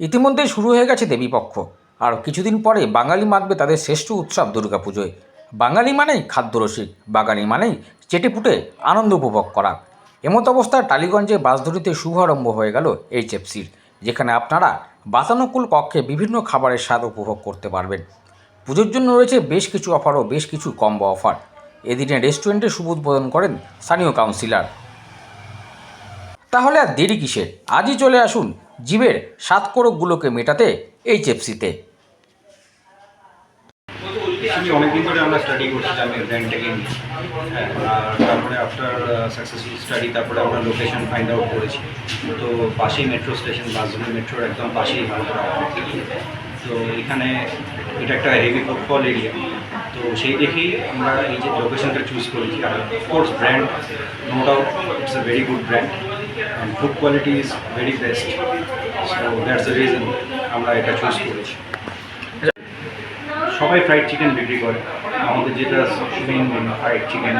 ইতিমধ্যেই শুরু হয়ে গেছে দেবীপক্ষ। আর কিছুদিন পরে বাঙালি মাখবে তাদের শ্রেষ্ঠ উৎসব দুর্গাপুজোয়। বাঙালি মানেই খাদ্যরসিক, বাঙালি মানেই চেটেপুটে আনন্দ উপভোগ করা। এমত অবস্থায় টালিগঞ্জে বাস বাসধরিতে শুভারম্ভ হয়ে গেল এইচএফসির, যেখানে আপনারা বাতানুকূল কক্ষে বিভিন্ন খাবারের স্বাদ উপভোগ করতে পারবেন। পুজোর জন্য রয়েছে বেশ কিছু অফার ও বেশ কিছু কম্বো অফার। এদিনে রেস্টুরেন্টে শুভ উদ্বোধন করেন স্থানীয় কাউন্সিলর। তাহলে আর দেরি কিসের? আজই চলে আসুন জীবের সাতকোরকগুলোকে মেটাতে এইচএফসিতে। আমি অনেকদিন ধরে আমরা স্টাডি করছিলাম এই ব্র্যান্ডটাকে নিয়ে। হ্যাঁ তারপরে আফটার সাকসেসফুল স্টাডি তারপরে আমরা লোকেশন ফাইন্ড আউট করেছি। তো পাশেই মেট্রো স্টেশন বাসগুলি মেট্রোর একদম পাশেই তো এখানে এটা একটা হেভি ফুটবল এরিয়া তো সেই দেখেই আমরা এই যে লোকেশনটা চুজ করেছি। আর course brand no doubt it's a very good brand and food quality is very best so that's the reason আমরা এটা চুজ করেছি। সবাই ফ্রাইড চিকেন বিক্রি করে। আমাদের যেটা main menu fried chicken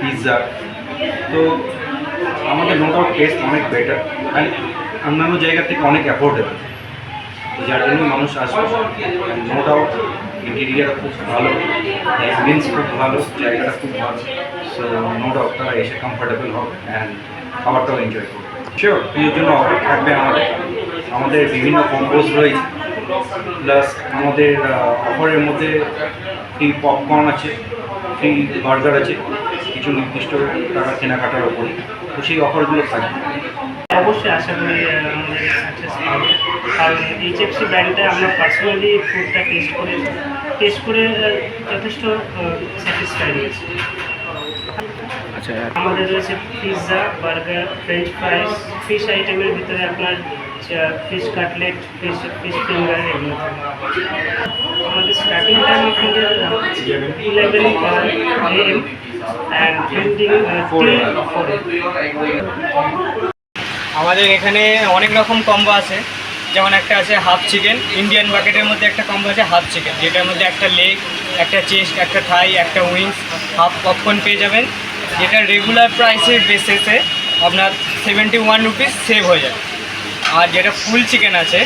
pizza তো আমাদের নো ডাউট টেস্ট অনেক বেটার অ্যান্ড অন্যান্য জায়গা থেকে অনেক অ্যাফোর্ডেবল যার জন্য মানুষ আসবে। নো ডাউট ইন্টেরিয়ার খুব ভালো। অ্যাম্বিয়েন্স খুব ভালো, জায়গাটা খুব ভালো। সো নো তারা এসে কমফোর্টেবল হবে। অ্যান্ড খাবারটাও এনজয় করবে। শিওর পুজোর জন্য অফার থাকবে আমাদের। আমাদের বিভিন্ন কম্পোজ রয়েছে। প্লাস আমাদের অফারের মধ্যে ফ্রি পপকর্ন আছে ফ্রি বার্গার আছে, কিছু নির্দিষ্ট টাকা কেনাকাটার ওপরে তো সেই অফারগুলো থাকবে। অবশ্যই আশা করি আমাদের সাকসেস পাবে কারণ এইচএফসি ব্র্যান্ডটা আমরা পার্সোনালি ফুডটা টেস্ট করে টেস্ট করে যথেষ্ট স্যাটিসফাই হয়েছি। আচ্ছা। আমাদের রয়েছে pizza burger french fries fish আইটেমের ভিতরে আপনার fish cutlet fish fish finger এগুলো। আমাদের স্টার্টিং টাইম আপনাদের ইলেভেন এম অ্যান্ড এন্ডিং আমাদের এখানে অনেক রকম কম্বো আছে। যেমন একটা আছে হাফ চিকেন ইন্ডিয়ান বাকেটের মধ্যে একটা কম্বো আছে হাফ চিকেন যেটার মধ্যে একটা লেগ একটা চেস্ট একটা থাই একটা উইংস হাফ পপকর্ন পেয়ে যাবেন। যেটা রেগুলার প্রাইসের বেসেসে আপনার সেভেন্টি ওয়ান রুপিস সেভ হয়ে যাবে। আর যেটা ফুল চিকেন আছে,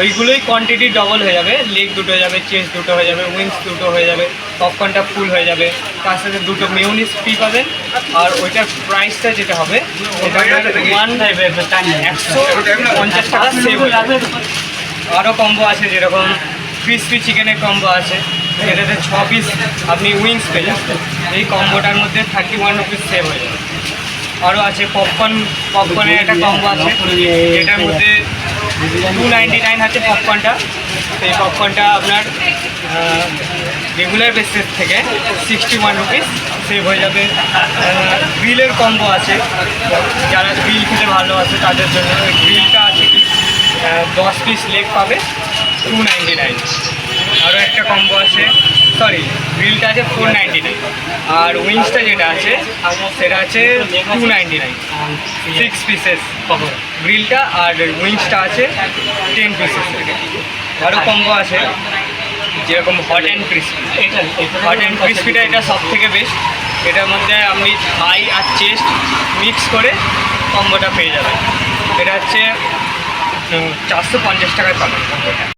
ওইগুলোই কোয়ান্টিটি ডবল হয়ে যাবে। লেগ দুটো হয়ে যাবে চেস্ট দুটো হয়ে যাবে উইংস দুটো হয়ে যাবে পপকর্নটা ফুল হয়ে যাবে। তার সাথে দুটো মেউনিস ফ্রি পাবেন। আর ওইটার প্রাইসটা যেটা হবে ওটা ওয়ান একশো পঞ্চাশ টাকা সেভ হয়ে যাবে। আরও কম্বো আছে যেরকম ক্রিসপি চিকেনের কম্বো আছে। যেটাতে ছ পিস আপনি উইংস পেয়ে এই কম্বোটার মধ্যে থার্টি ওয়ান রুপিস সেভ হয়ে যাবে। আরও আছে পপকর্ন পপকর্নের একটা কম্বো আছে, যেটার মধ্যে টু নাইনটি নাইন আছে পপকর্নটা এই পপকর্নটা আপনার রেগুলার বেসিস থেকে সিক্সটি ওয়ান রুপিস সেভ হয়ে যাবে। গ্রিলের কম্বো আছে। যারা গ্রিল খেতে ভালো আছে তাদের জন্য গ্রিলটা আছে কি? দশ পিস লেগ পাবে টু নাইনটি নাইন কম্বো আছে। সরি গ্রিলটা আছে ফোর নাইনটি নাইন আর উইংসটা যেটা আছে, সেটা আছে two ninety nine six pieces গ্রিলটা আর উইংসটা আছে টেন পিসেস আরও কম্বো আছে, যেরকম hot and crispy hot and ক্রিস্পিটা এটা সব থেকে বেস্ট এটার মধ্যে আপনি থাই আর চেস্ট মিক্স করে কম্বোটা পেয়ে যাবেন। এটা হচ্ছে চারশো পঞ্চাশ টাকায় পাবেন